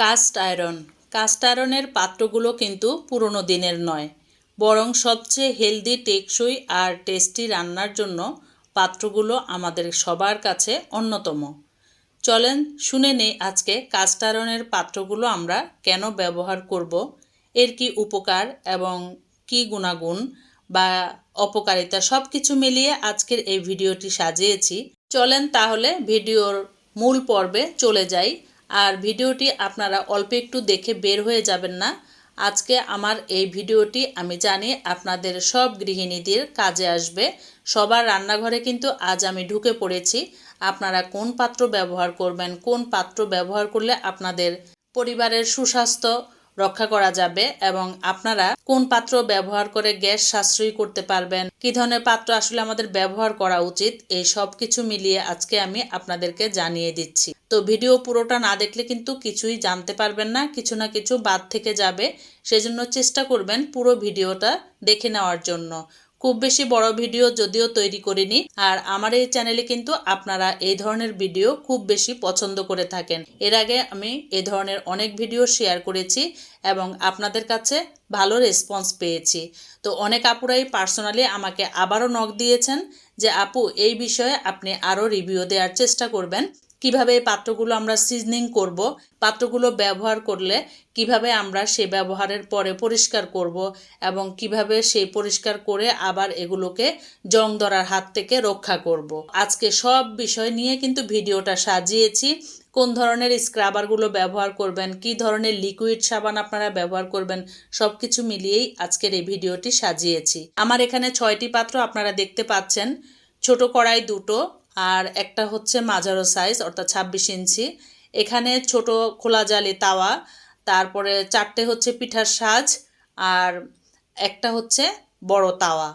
Cast iron. Caste আয়রনের পাত্রগুলো কিন্তু পুরনো দিনের নয়, বরং সবচেয়ে হেলদি, টেকসই আর টেস্টি রান্নার জন্য পাত্রগুলো আমাদের সবার কাছে অন্যতম। চলেন শুনে নেই আজকে কাস্ট আয়রনের পাত্রগুলো আমরা কেন ব্যবহার করব, এর কি উপকার এবং কি গুণাগুণ বা অপকারিতা সব কিছু মিলিয়ে আজকের এই ভিডিওটি সাজিয়েছি। চলেন তাহলে ভিডিওর মূল পর্বে চলে যাই। আর ভিডিওটি আপনারা অল্প একটু দেখে বের হয়ে যাবেন না। আজকে আমার এই ভিডিওটি আমি জানি আপনাদের সব গৃহিণীদের কাজে আসবে। সবার রান্নাঘরে কিন্তু আজ আমি ঢুকে পড়েছি। আপনারা কোন পাত্র ব্যবহার করবেন, কোন পাত্র ব্যবহার করলে আপনাদের পরিবারের সুস্বাস্থ্য রক্ষা করা যাবে এবং আপনারা কোন পাত্র ব্যবহার করে গ্যাস সাশ্রয়ী করতে পারবেন? কি ধরনের পাত্র আসলে আমাদের ব্যবহার করা উচিত? এই সব কিছু মিলিয়ে আজকে আমি আপনাদেরকে জানিয়ে দিচ্ছি। তো ভিডিও পুরোটা না দেখলে কিন্তু কিছুই জানতে পারবেন না, কিছু না কিছু বাদ থেকে যাবে। সেজন্য চেষ্টা করবেন পুরো ভিডিওটা দেখে নেওয়ার জন্য। খুব বেশি বড় ভিডিও যদিও তৈরি করিনি। আর আমার এই চ্যানেলে কিন্তু আপনারা এই ধরনের ভিডিও খুব বেশি পছন্দ করে থাকেন। এর আগে আমি এ ধরনের অনেক ভিডিও শেয়ার করেছি এবং আপনাদের কাছে ভালো রেসপন্স পেয়েছি। তো অনেক আপুরাই পার্সোনালি আমাকে আবারও নখ দিয়েছেন যে, আপু, এই বিষয়ে আপনি আরও রিভিউ দেওয়ার চেষ্টা করবেন। কীভাবে এই পাত্রগুলো আমরা সিজনিং করব, পাত্রগুলো ব্যবহার করলে কীভাবে আমরা সে ব্যবহারের পরে পরিষ্কার করব এবং কীভাবে সেই পরিষ্কার করে আবার এগুলোকে জং ধরার হাত থেকে রক্ষা করব। আজকে সব বিষয় নিয়ে কিন্তু ভিডিওটা সাজিয়েছি। কোন ধরনের স্ক্রাবারগুলো ব্যবহার করবেন, কি ধরনের লিকুইড সাবান আপনারা ব্যবহার করবেন সব কিছু মিলিয়েই আজকের এই ভিডিওটি সাজিয়েছি। আমার এখানে ছয়টি পাত্র আপনারা দেখতে পাচ্ছেন। ছোট কড়াই দুটো আর একটা হচ্ছে মাঝারো সাইজ অর্থাৎ ছাব্বিশ ইঞ্চি। এখানে ছোট খোলা জালি তাওয়া, তারপরে চারটে হচ্ছে পিঠার সাজ, আর একটা হচ্ছে বড় তাওয়া।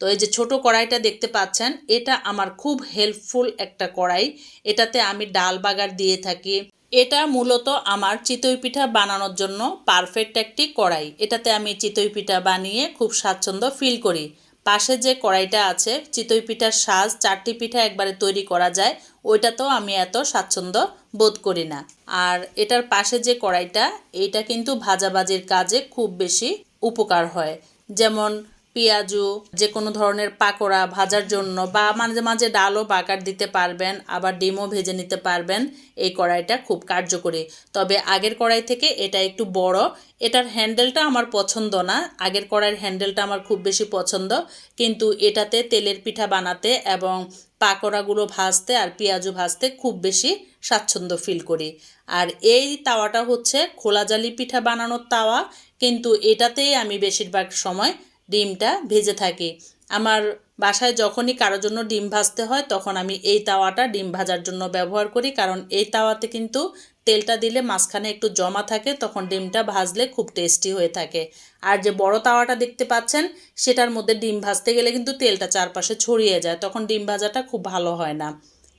তো এই যে ছোট কড়াইটা দেখতে পাচ্ছেন, এটা আমার খুব হেল্পফুল একটা কড়াই। এটাতে আমি ডাল বাগার দিয়ে থাকি। এটা মূলত আমার চিতই পিঠা বানানোর জন্য পারফেক্ট একটি কড়াই। এটাতে আমি চিতই পিঠা বানিয়ে খুব স্বাচ্ছন্দ্য ফিল করি। পাশে যে কড়াইটা আছে, চিতই পিঠার সাজ, চারটি পিঠা একবারে তৈরি করা যায়, ওইটাতেও আমি এত স্বাচ্ছন্দ্য বোধ করি না। আর এটার পাশে যে কড়াইটা, এইটা কিন্তু ভাজাভাজির কাজে খুব বেশি উপকার হয়। যেমন পেঁয়াজু যে কোনো ধরনের পাকোড়া ভাজার জন্য বা মাঝে মাঝে ডালও বাগার দিতে পারবেন, আবার ডিমও ভেজে নিতে পারবেন। এই কড়াইটা খুব কার্যকরী। তবে আগের কড়াই থেকে এটা একটু বড়। এটার হ্যান্ডেলটা আমার পছন্দ না। আগের কড়াইয়ের হ্যান্ডেলটা আমার খুব বেশি পছন্দ। কিন্তু এটাতে তেলের পিঠা বানাতে এবং পাকোড়াগুলো ভাজতে আর পেঁয়াজু ভাজতে খুব বেশি স্বাচ্ছন্দ্য ফিল করি। আর এই তাওয়াটা হচ্ছে খোলা জালি পিঠা বানানোর তাওয়া। কিন্তু এটাতেই আমি বেশিরভাগ সময় ডিমটা ভেজে থাকি। আমার বাসায় যখনই কারোর জন্য ডিম ভাজতে হয়, তখন আমি এই তাওয়াটা ডিম ভাজার জন্য ব্যবহার করি। কারণ এই তাওয়াতে কিন্তু তেলটা দিলে মাঝখানে একটু জমা থাকে, তখন ডিমটা ভাজলে খুব টেস্টি হয়ে থাকে। আর যে বড় তাওয়াটা দেখতে পাচ্ছেন, সেটার মধ্যে ডিম ভাজতে গেলে কিন্তু তেলটা চারপাশে ছড়িয়ে যায়, তখন ডিম ভাজাটা খুব ভালো হয় না।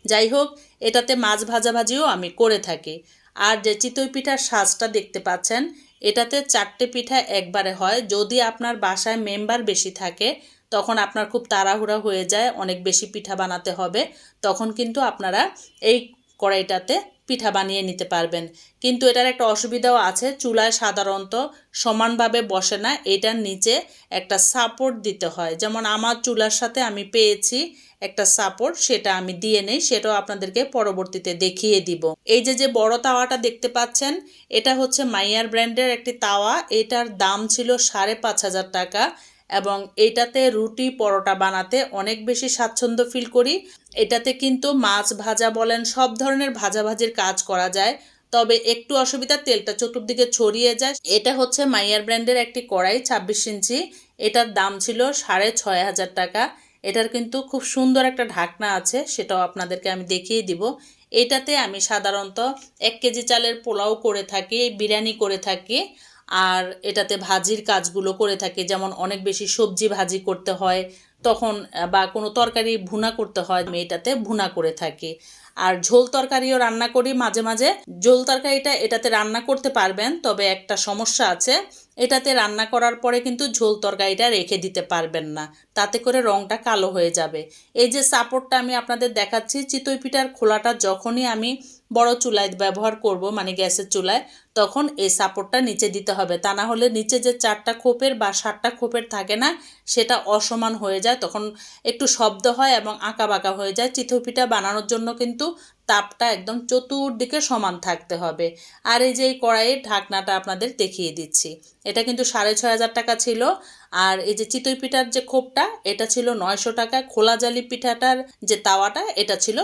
যাই হোক, এটাতে মাছ ভাজাভাজিও আমি করে থাকি। আর যে চিতই পিঠার সাজটা দেখতে পাচ্ছেন এটাতে চারটে পিঠা একবারে হয়। যদি আপনার বাসায় মেম্বার বেশি থাকে, তখন আপনার খুব তাড়াহুড়া হয়ে যায়, অনেক বেশি পিঠা বানাতে হবে। তখন কিন্তু আপনারা এই কড়াইটাতে পিঠা বানিয়ে নিতে পারবেন। কিন্তু এটার একটা অসুবিধাও আছে, চুলায় সাধারণত সমানভাবে বসে না। এটার নিচে একটা সাপোর্ট দিতে হয়। যেমন আমার চুলার সাথে আমি পেয়েছি একটা সাপোর্ট সেটা আমি দিয়ে নেই, সেটাও আপনাদেরকে পরবর্তীতে দেখিয়ে দিব। এই যে যে বড় তাওয়াটা দেখতে পাচ্ছেন, এটা হচ্ছে মাইয়ার ব্র্যান্ডের একটি তাওয়া। এটার দাম ছিল সাড়ে পাঁচ হাজার টাকা এবং এটাতে রুটি পরোটা বানাতে অনেক বেশি স্বাচ্ছন্দ্য ফিল করি। এটাতে কিন্তু মাছ ভাজা বলেন, সব ধরনের ভাজাভাজির কাজ করা যায়। তবে একটু অসুবিধা, তেলটা চতুর্দিকে ছড়িয়ে যায়। এটা হচ্ছে মাইয়ার ব্র্যান্ডের একটি কড়াই, ছাব্বিশ ইঞ্চি। এটার দাম ছিল সাড়ে ছয় হাজার টাকা। এটার কিন্তু খুব সুন্দর একটা ঢাকনা আছে, সেটাও আপনাদেরকে আমি দেখিয়ে দিব। এটাতে আমি সাধারণত এক কেজি চালের পোলাও করে থাকি, বিরিয়ানি করে থাকি, আর এটাতে ভাজির কাজগুলো করে থাকি, যেমন অনেক বেশি সবজি ভাজি করতে হয়, তখন বা কোনো তরকারি ভুনা করতে হয়, আমি এটাতে ভুনা করে থাকি। আর ঝোল তরকারিও রান্না করি মাঝে মাঝে। ঝোল তরকারিটা এটাতে রান্না করতে পারবেন, তবে একটা সমস্যা আছে। এটাতে রান্না করার পরে কিন্তু ঝোল তরকারিটা রেখে দিতে পারবেন না। তাতে করে রংটা কালো হয়ে যাবে। এই যে সাপোর্টটা আমি আপনাদের দেখাচ্ছি, চিতই পিঠার খোলাটা যখনই আমি বড় চুলায় ব্যবহার করব মানে গ্যাসের চুলায়, তখন এই সাপোর্টটা নিচে দিতে হবে। তা না হলে নিচে যে চারটা খোপের বা সাতটা খোপের থাকে না, সেটা অসমান হয়ে যায়। তখন একটু শব্দ হয় এবং আঁকা বাঁকা হয়ে যায়। চিতই পিঠা বানানোর জন্য কিন্তু তাপটা একদম চতুর্দিকে সমান থাকতে হবে। আর এই যে এই কড়াইয়ের ঢাকনাটা আপনাদের দেখিয়ে দিচ্ছি। এটা কিন্তু সাড়ে ছয় হাজার টাকা ছিল। আর এই যে চিতই পিঠার যে খোপটা, এটা ছিল নয়শো টাকা। খোলা জালি পিঠাটার যে তাওয়াটা, এটা ছিল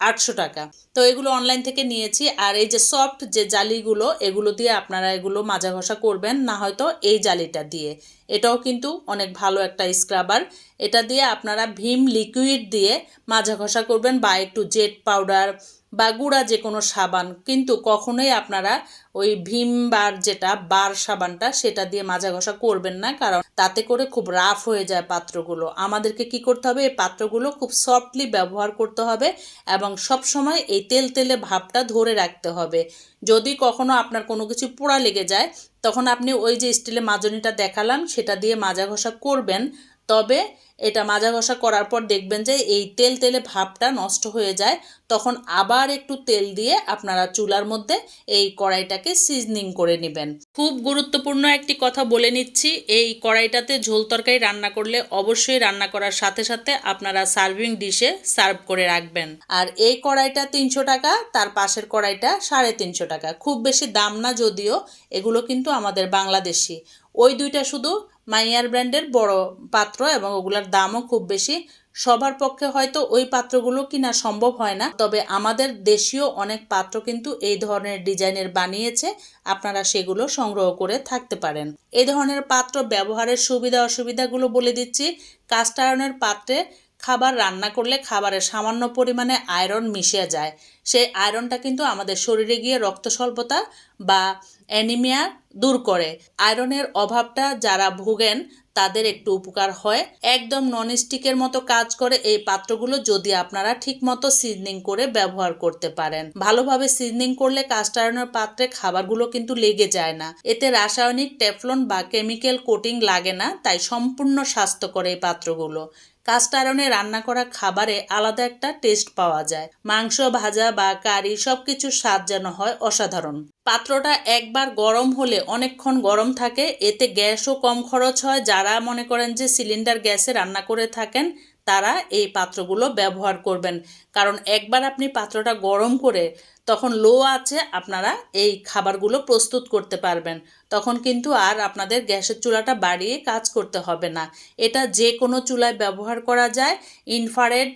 আটশো টাকা। তো এগুলো অনলাইন থেকে নিয়েছি। আর এই যে সফট যে জালিগুলো, এগুলো দিয়ে আপনারা এগুলো মাজা ঘষা করবেন, না হয়তো এই জালিটা দিয়ে। এটাও কিন্তু অনেক ভালো একটা স্ক্রাবার এটা দিয়ে আপনারা ভীম লিকুইড দিয়ে মাজা ঘষা করবেন বা একটু জেট পাউডার বা গুঁড়া যে কোনো সাবান, কিন্তু কখনোই আপনারা ওই ভীম বার যেটা, বার সাবানটা, সেটা দিয়ে মাজা ঘষা করবেন না, কারণ তাতে করে খুব রাফ হয়ে যায় পাত্রগুলো। আমাদেরকে কি করতে হবে? এই পাত্রগুলো খুব সফটলি ব্যবহার করতে হবে এবং সব সময় এই তেল তেলে ভাবটা ধরে রাখতে হবে। যদি কখনো আপনার কোনো কিছু পোড়া লেগে যায়, তখন আপনি ওই যে স্টিলের মাজনিটা দেখালাম, সেটা দিয়ে মাজা ঘষা করবেন। তবে এটা মাজা ঘষা করার পর দেখবেন যে এই তেল তেলে ভাবটা নষ্ট হয়ে যায়। তখন আবার একটু তেল দিয়ে আপনারা চুলার মধ্যে এই কড়াইটাকে সিজনিং করে নেবেন। খুব গুরুত্বপূর্ণ একটি কথা বলে নিচ্ছি, এই কড়াইটাতে ঝোল তরকারি রান্না করলে অবশ্যই রান্না করার সাথে সাথে আপনারা সার্ভিং ডিশে সার্ভ করে রাখবেন। আর এই কড়াইটা তিনশো টাকা, তার পাশের কড়াইটা সাড়ে তিনশো টাকা। খুব বেশি দাম না যদিও, এগুলো কিন্তু আমাদের বাংলাদেশি। ওই দুইটা শুধু মাইয়ার ব্র্যান্ডের বড় পাত্র এবং ওগুলার দামও খুব বেশি। সবার পক্ষে হয়তো ওই পাত্রগুলো কিনা সম্ভব হয় না, তবে আমাদের দেশীয় অনেক পাত্র কিন্তু এই ধরনের ডিজাইনের বানিয়েছে। আপনারা সেগুলো সংগ্রহ করে থাকতে পারেন। এই ধরনের পাত্র ব্যবহারের সুবিধা অসুবিধাগুলো বলে দিচ্ছি। কাস্ট আয়রনের পাত্রে খাবার রান্না করলে খাবারে সামান্য পরিমাণে আয়রন মিশে যায়। সেই আয়রনটা কিন্তু আমাদের শরীরে গিয়ে রক্ত স্বল্পতা বা অ্যানিমিয়া দূর করে। আয়রনের অভাবটা যারা ভোগেন, তাদের একটু উপকার হয়। একদম ননস্টিকের মতো কাজ করে এই পাত্রগুলো যদি আপনারা ঠিক মতো সিজনিং করে ব্যবহার করতে পারেন। ভালোভাবে সিজনিং করলে কাস্ট আয়রনের পাত্রে খাবারগুলো কিন্তু লেগে যায় না। এতে রাসায়নিক, টেফলন বা কেমিক্যাল কোটিং লাগে না, তাই সম্পূর্ণ স্বাস্থ্যকর এই পাত্রগুলো। কাস্ট আয়রনে রান্না করা খাবারে আলাদা একটা টেস্ট পাওয়া যায়। মাংস, ভাজা বা কারি সবকিছুর স্বাদ যেন হয় অসাধারণ। পাত্রটা একবার গরম হলে অনেকক্ষণ গরম থাকে, এতে গ্যাসও কম খরচ হয়। যারা মনে করেন যে সিলিন্ডার গ্যাসে রান্না করে থাকেন, তারা এই পাত্রগুলো ব্যবহার করবেন। কারণ একবার আপনি পাত্রটা গরম করে তখন লো আছে, আপনারা এই খাবারগুলো প্রস্তুত করতে পারবেন। তখন কিন্তু আর আপনাদের গ্যাসের চুলাটা বাড়িয়ে কাজ করতে হবে না। এটা যে কোনো চুলায় ব্যবহার করা যায় ইনফারেড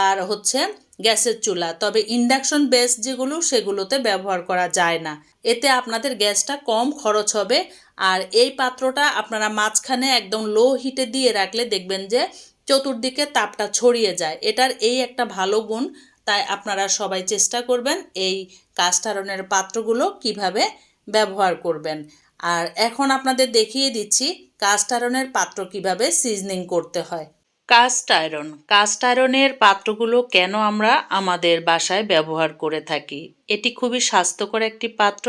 আর হচ্ছে গ্যাসের চুলা। তবে ইন্ডাকশন বেস যেগুলো, সেগুলোতে ব্যবহার করা যায় না। এতে আপনাদের গ্যাসটা কম খরচ হবে আর এই পাত্রটা আপনারা মাঝখানে একদম লো হিটে দিয়ে রাখলে দেখবেন যে চতুর্দিকে তাপটা ছড়িয়ে যায়। এটার এই একটা ভালো গুণ তাই আপনারা সবাই চেষ্টা করবেন এই কাস্ট আয়রনের পাত্রগুলো কীভাবে ব্যবহার করবেন। আর এখন আপনাদের দেখিয়ে দিচ্ছি কাস্ট আয়রনের পাত্র কীভাবে সিজনিং করতে হয়। কাস্ট আয়রন কাস্ট আয়রনের পাত্রগুলো কেন আমরা আমাদের বাসায় ব্যবহার করে থাকি? এটি খুবই স্বাস্থ্যকর একটি পাত্র।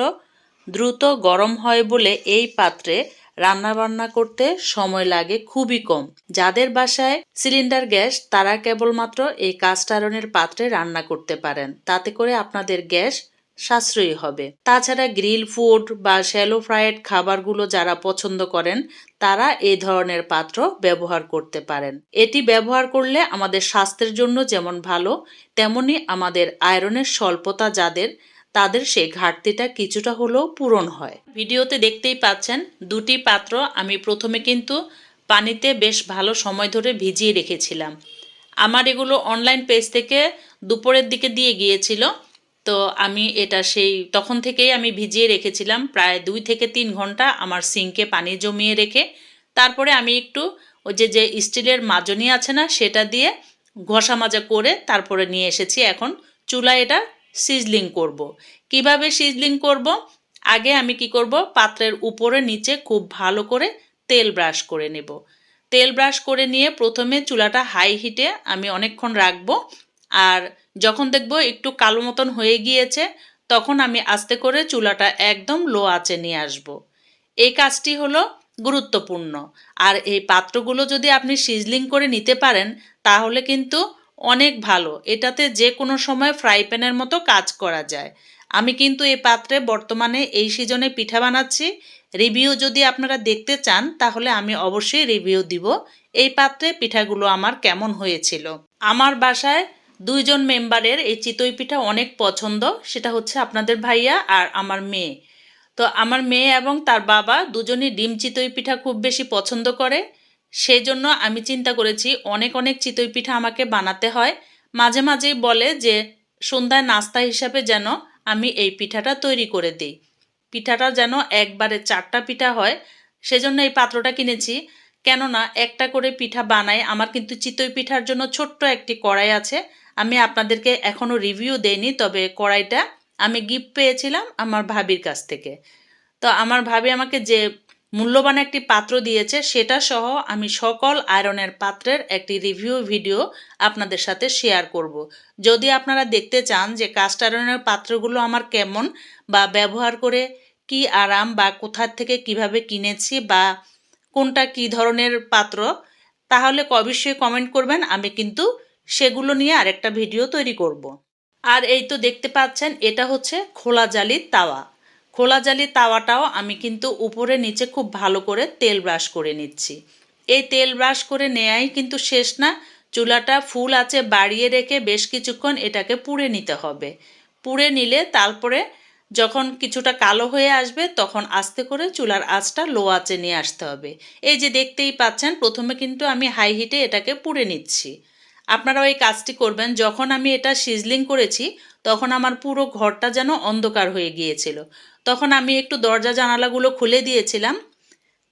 দ্রুত গরম হয় বলে এই পাত্রে রান্নাবান্না করতে সময় লাগে খুবই কম। যাদের বাসায় সিলিন্ডার গ্যাস, তারা কেবলমাত্র এই কাস্ট আয়রনের পাত্রে রান্না করতে পারেন। তাতে করে আপনাদের গ্যাস সাশ্রয়ী হবে। তাছাড়া গ্রিল ফুড বা শ্যালো ফ্রায়েড খাবারগুলো যারা পছন্দ করেন, তারা এই ধরনের পাত্র ব্যবহার করতে পারেন। এটি ব্যবহার করলে আমাদের স্বাস্থ্যের জন্য যেমন ভালো, তেমনি আমাদের আয়রনের স্বল্পতা যাদের তাদের সেই ঘাটতিটা কিছুটা হলেও পূরণ হয়। ভিডিওতে দেখতেই পাচ্ছেন, দুটি পাত্র আমি প্রথমে কিন্তু পানিতে বেশ ভালো সময় ধরে ভিজিয়ে রেখেছিলাম। আমার এগুলো অনলাইন পেজ থেকে দুপুরের দিকে দিয়ে গিয়েছিল, তো আমি এটা সেই, তখন থেকেই আমি ভিজিয়ে রেখেছিলাম প্রায় দুই থেকে তিন ঘণ্টা আমার সিঙ্কে পানি জমিয়ে রেখে। তারপরে আমি একটু ওই যে যে স্টিলের মাজনি আছে না, সেটা দিয়ে ঘষা মাজা করে তারপরে নিয়ে এসেছি। এখন চুলায় এটা সিজলিং করব। কীভাবে সিজলিং করব? আগে আমি কি করব? পাত্রের উপরে নিচে খুব ভালো করে তেল ব্রাশ করে নেব। তেল ব্রাশ করে নিয়ে প্রথমে চুলাটা হাই হিটে আমি অনেকক্ষণ রাখব। আর যখন দেখব একটু কালো মতন হয়ে গিয়েছে, তখন আমি আস্তে করে চুলাটা একদম লো আঁচে নিয়ে আসব। এই কাজটি হলো গুরুত্বপূর্ণ। আর এই পাত্রগুলো যদি আপনি সিজলিং করে নিতে পারেন, তাহলে কিন্তু অনেক ভালো। এটাতে যে কোনো সময় ফ্রাই প্যানের মতো কাজ করা যায়। আমি কিন্তু এই পাত্রে বর্তমানে এই সিজনে পিঠা বানাচ্ছি। রিভিউ যদি আপনারা দেখতে চান, তাহলে আমি অবশ্যই রিভিউ দিব। এই পাত্রে পিঠাগুলো আমার কেমন হয়েছিল। আমার বাসায় দুইজন মেম্বারের এই চিতই পিঠা অনেক পছন্দ। সেটা হচ্ছে আপনাদের ভাইয়া আর আমার মেয়ে। তো আমার মেয়ে এবং তার বাবা দুজনই ডিম চিতই পিঠা খুব বেশি পছন্দ করে। সেই জন্য আমি চিন্তা করেছি, অনেক অনেক চিতই পিঠা আমাকে বানাতে হয়। মাঝে, মাঝেই বলে যে, সন্ধ্যায় নাস্তা হিসাবে যেন আমি এই পিঠাটা তৈরি করে দিই। পিঠাটা যেন একবারে চারটা পিঠা হয়, সেজন্য এই পাত্রটা কিনেছি। কেননা একটা করে পিঠা বানাই, আমার কিন্তু চিতই পিঠার জন্য ছোট্ট একটি কড়াই আছে। আমি আপনাদেরকে এখনও রিভিউ দেইনি, তবে কড়াইটা আমি গিফট পেয়েছিলাম আমার ভাবির কাছ থেকে। তো আমার ভাবি আমাকে যে মূল্যবান একটি পাত্র দিয়েছে, সেটা সহ আমি সকল আয়রনের পাত্রের একটি রিভিউ ভিডিও আপনাদের সাথে শেয়ার করব। যদি আপনারা দেখতে চান যে কাস্ট আয়রনের পাত্রগুলো আমার কেমন বা ব্যবহার করে কি আরাম বা কোথার থেকে কীভাবে কিনেছি বা কোনটা কি ধরনের পাত্র, তাহলে অবশ্যই কমেন্ট করবেন, আমি কিন্তু সেগুলো নিয়ে আরেকটা ভিডিও তৈরি করব। আর এই তো দেখতে পাচ্ছেন, এটা হচ্ছে খোলা জালির তাওয়া খোলা জালি তাওয়াটাও আমি কিন্তু উপরে নিচে খুব ভালো করে তেল ব্রাশ করে নিচ্ছি। এই তেল ব্রাশ করে নেয়াই কিন্তু শেষ না, চুলাটা ফুল আছে বাড়িয়ে রেখে বেশ কিছুক্ষণ এটাকে পুড়ে নিতে হবে। পুড়ে নিলে তারপরে যখন কিছুটা কালো হয়ে আসবে তখন আস্তে করে চুলার আঁচটা লো আঁচে নিয়ে আসতে হবে। এই যে দেখতেই পাচ্ছেন, প্রথমে কিন্তু আমি হাই হিটে এটাকে পুড়ে নিচ্ছি। আপনারাও এই কাজটি করবেন। যখন আমি এটা সিজলিং করেছি, তখন আমার পুরো ঘরটা যেন অন্ধকার হয়ে গিয়েছিল। তখন আমি একটু দরজা জানালাগুলো খুলে দিয়েছিলাম।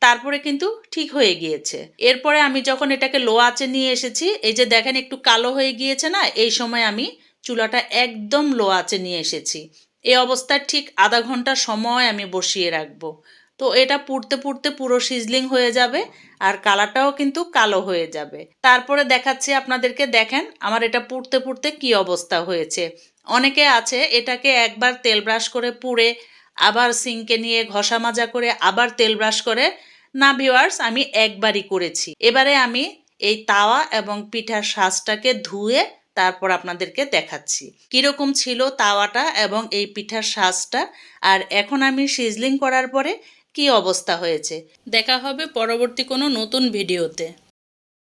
তারপরে কিন্তু ঠিক হয়ে গিয়েছে। এরপরে আমি যখন এটাকে লো আঁচে নিয়ে এসেছি, এই যে দেখেন একটু কালো হয়ে গিয়েছে না, এই সময় আমি চুলাটা একদম লো আঁচে নিয়ে এসেছি। এই অবস্থায় ঠিক আধা ঘণ্টা সময় আমি বসিয়ে রাখব। তো এটা পুড়তে পুড়তে পুরো সিজলিং হয়ে যাবে আর কালারটাও কিন্তু কালো হয়ে যাবে। তারপরে দেখাচ্ছি আপনাদেরকে, দেখেন আমার এটা পুড়তে পুড়তে কি অবস্থা হয়েছে। অনেকে আছে এটাকে একবার তেল ব্রাশ করে পুড়ে আবার সিঙ্কে নিয়ে ঘষা মাজা করে আবার তেল ব্রাশ করে, না ভিওয়ার্স আমি একবারই করেছি। এবারে আমি এই তাওয়া এবং পিঠার শ্বাসটাকে ধুয়ে তারপর আপনাদেরকে দেখাচ্ছি। কীরকম ছিল তাওয়াটা এবং এই পিঠার শ্বাসটা আর এখন আমি সিজলিং করার পরে কি অবস্থা হয়েছে? দেখা হবে পরবর্তী কোনো নতুন ভিডিওতে।